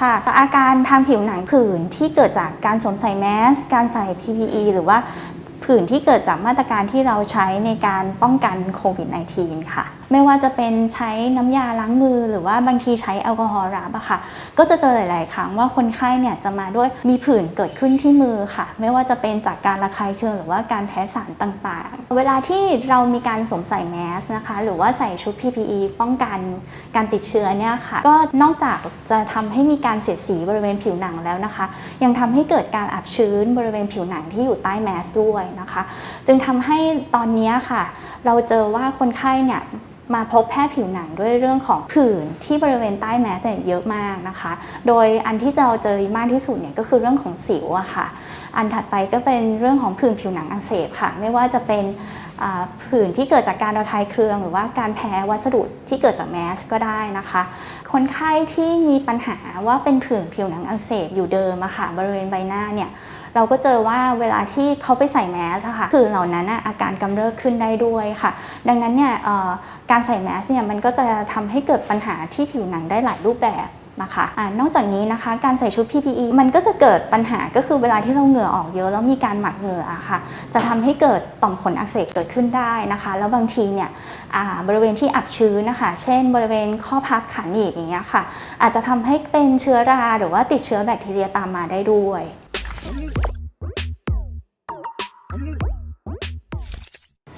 ค่ะ อาการทางผิวหนังผื่นที่เกิดจากการสวมใส่แมส การใส่ PPE หรือว่าผื่นที่เกิดจากมาตรการที่เราใช้ในการป้องกันโควิด -19 ค่ะ ไม่ว่าจะเป็นใช้น้ำยาล้างมือ หรือว่าบางทีใช้แอลกอฮอล์รับอะค่ะ ก็จะเจอหลาย ๆ ครั้งว่าคนไข้เนี่ยจะมาด้วยมีผื่นเกิดขึ้นที่มือค่ะ ไม่ว่าจะเป็นจากการระคายเคืองหรือว่าการแพ้สารต่าง ๆ เวลาที่เรามีการสวมใส่แมสนะคะ หรือว่าใส่ชุด PPE ป้องกันการติดเชื้อเนี่ยค่ะ ก็นอกจากจะทำให้มีการเสียดสีบริเวณผิวหนังแล้วนะคะ ยังทำให้เกิดการอับชื้นบริเวณผิวหนังที่อยู่ใต้แมสด้วยนะคะ จึงทำให้ตอนนี้ค่ะ เราเจอว่าคนไข้เนี่ย มาพบแพทย์ผิวหนังด้วยเรื่องของผื่นที่บริเวณใต้แมสเนี่ยเยอะมากนะคะ โดยอันที่เราเจอมากที่สุดเนี่ยก็คือเรื่องของสิวอะค่ะ อันถัดไปก็เป็นเรื่องของผื่นผิวหนังอักเสบค่ะ ไม่ว่าจะเป็นผื่นที่เกิดจากการระคายเคือง หรือว่าการแพ้วัสดุที่เกิดจากแมสก็ได้นะคะ คนไข้ที่มีปัญหาว่าเป็นผื่นผิวหนังอักเสบอยู่เดิมอะค่ะบริเวณใบหน้าเนี่ย เราก็เจอว่าเวลาที่เขาไปใส่แมสค่ะผื่นเหล่านั้นอาการกำเริบขึ้นได้ด้วยค่ะ ดังนั้นเนี่ยการใส่แมสเนี่ยมันก็จะทำให้เกิดปัญหาที่ผิวหนังได้หลายรูปแบบนะคะอะนอกจากนี้นะคะการใส่ชุด PPE มันก็จะเกิดปัญหาก็คือเวลาที่เราเหงื่อออกเยอะแล้วมีการหมักเหงื่อะค่ะ จะทำให้เกิดต่อมขนอักเสบเกิดขึ้นได้นะคะ แล้วบางทีเนี่ยบริเวณที่อับชื้นนะคะ เช่น บริเวณข้อพับขาหนีบอย่างเงี้ยค่ะ อาจจะทำให้เป็นเชื้อราหรือว่าติดเชื้อแบคทีเรียตามมาได้ด้วย Mm-hmm.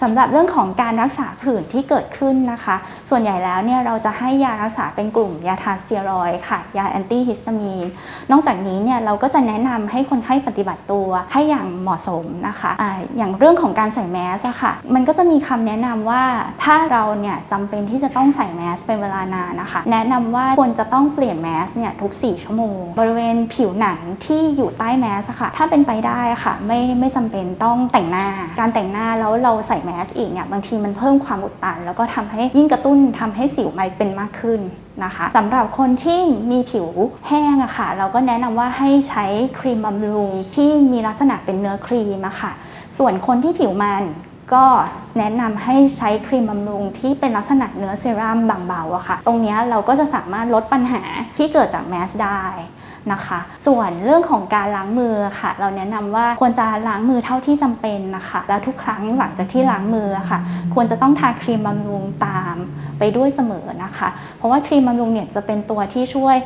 สำหรับเรื่องของการรักษาผื่นที่เกิดขึ้นนะคะ ส่วนใหญ่แล้วเนี่ยเราจะให้ยารักษาเป็นกลุ่มยาทาสเตียรอยค่ะ ยาแอนตี้ฮิสตามีน นอกจากนี้เนี่ยเราก็จะแนะนำให้คนไข้ปฏิบัติตัวให้อย่างเหมาะสมนะคะอะอย่างเรื่องของการใส่แมสค่ะ มันก็จะมีคำแนะนำว่าถ้าเราเนี่ยจำเป็นที่จะต้องใส่แมสเป็นเวลานานนะคะ แนะนำว่าควรจะต้องเปลี่ยนแมสเนี่ยทุก 4 ชั่วโมง บริเวณผิวหนังที่อยู่ใต้แมสค่ะ ถ้าเป็นไปได้ค่ะ ไม่ไม่จำเป็นต้องแต่งหน้า การแต่งหน้าแล้วเราใส่แมสอีกเนี่ยบางทีมันเพิ่มความอุดตัน แล้วก็ทำให้ยิ่งกระตุ้นทำให้สิวมันเป็นมากขึ้นนะคะสำหรับคนที่มีผิวแห้งอะค่ะ เราก็แนะนำว่าให้ใช้ครีมบำรุงที่มีลักษณะเป็นเนื้อครีมอะค่ะ ส่วนคนที่ผิวมันก็แนะนำให้ใช้ครีมบำรุงที่เป็นลักษณะเนื้อเซรั่มบางเบาอะค่ะ ตรงนี้เราก็จะสามารถลดปัญหาที่เกิดจากแมสได้ นะคะ ส่วนเรื่องของการล้างมือค่ะ เราแนะนำว่าควรจะล้างมือเท่าที่จำเป็นนะคะ แล้วทุกครั้งหลังจากที่ล้างมือค่ะ ควรจะต้องทาครีมบำรุงตามไปด้วยเสมอนะคะ เพราะว่าครีมบำรุงเนี่ยจะเป็นตัวที่ช่วย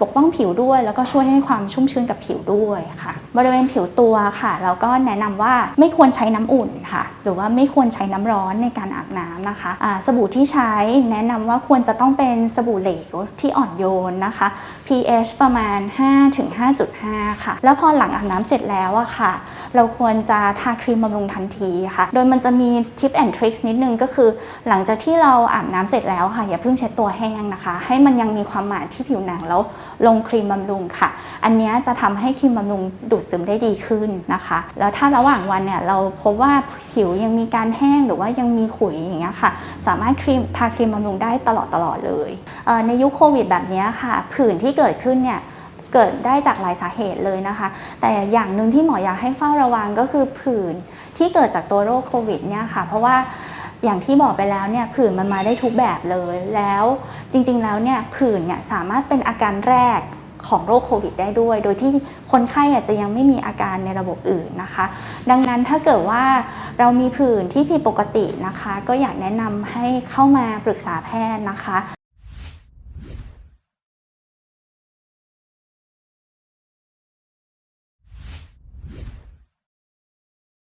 ปกป้องผิวด้วย แล้วก็ช่วยให้ความชุ่มชื้นกับผิวด้วยค่ะ บริเวณผิวตัวค่ะเราก็แนะนำว่าไม่ควรใช้น้ำอุ่นค่ะ หรือว่าไม่ควรใช้น้ำร้อนในการอาบน้ำนะคะอ่าสบู่ที่ใช้แนะนำว่าควรจะต้องเป็นสบู่เหลวที่อ่อนโยนนะคะ pH ประมาณ5ถึง5.5 ค่ะ แล้วพอหลังอาบน้ำเสร็จแล้วอะค่ะ เราควรจะทาครีมบำรุงทันทีค่ะ โดยมันจะมีทิปแอนทริคนิดนึงก็คือ หลังจากที่เราอาบน้ำเสร็จแล้วค่ะ อย่าเพิ่งเช็ดตัวแห้งนะคะ ให้มันยังมีความหมาดที่ผิวหนังแล้วลงครีมบำรุงค่ะ อันนี้จะทำให้ครีมบำรุงดูดซึมได้ดีขึ้นนะคะ แล้วถ้าระหว่างวันเนี่ยเราพบว่าผิวยังมีการแห้งหรือว่ายังมีขุยอย่างเงี้ยค่ะ สามารถครีมทาครีมบำรุงได้ตลอดตลอดเลย ในยุคโควิดแบบนี้ค่ะ ผื่นที่เกิดขึ้นเนี่ย เกิดได้จากหลายสาเหตุเลยนะคะ แต่อย่างหนึ่งที่หมออยากให้เฝ้าระวังก็คือผื่นที่เกิดจากตัวโรคโควิดเนี่ยค่ะ เพราะว่าอย่างที่บอกไปแล้วเนี่ยผื่นมันมาได้ทุกแบบเลย แล้วจริงๆแล้วเนี่ยผื่นเนี่ยสามารถเป็นอาการแรกของโรคโควิดได้ด้วย โดยที่คนไข้อาจจะยังไม่มีอาการในระบบอื่นนะคะ ดังนั้นถ้าเกิดว่าเรามีผื่นที่ผิดปกตินะคะ ก็อยากแนะนำให้เข้ามาปรึกษาแพทย์นะคะ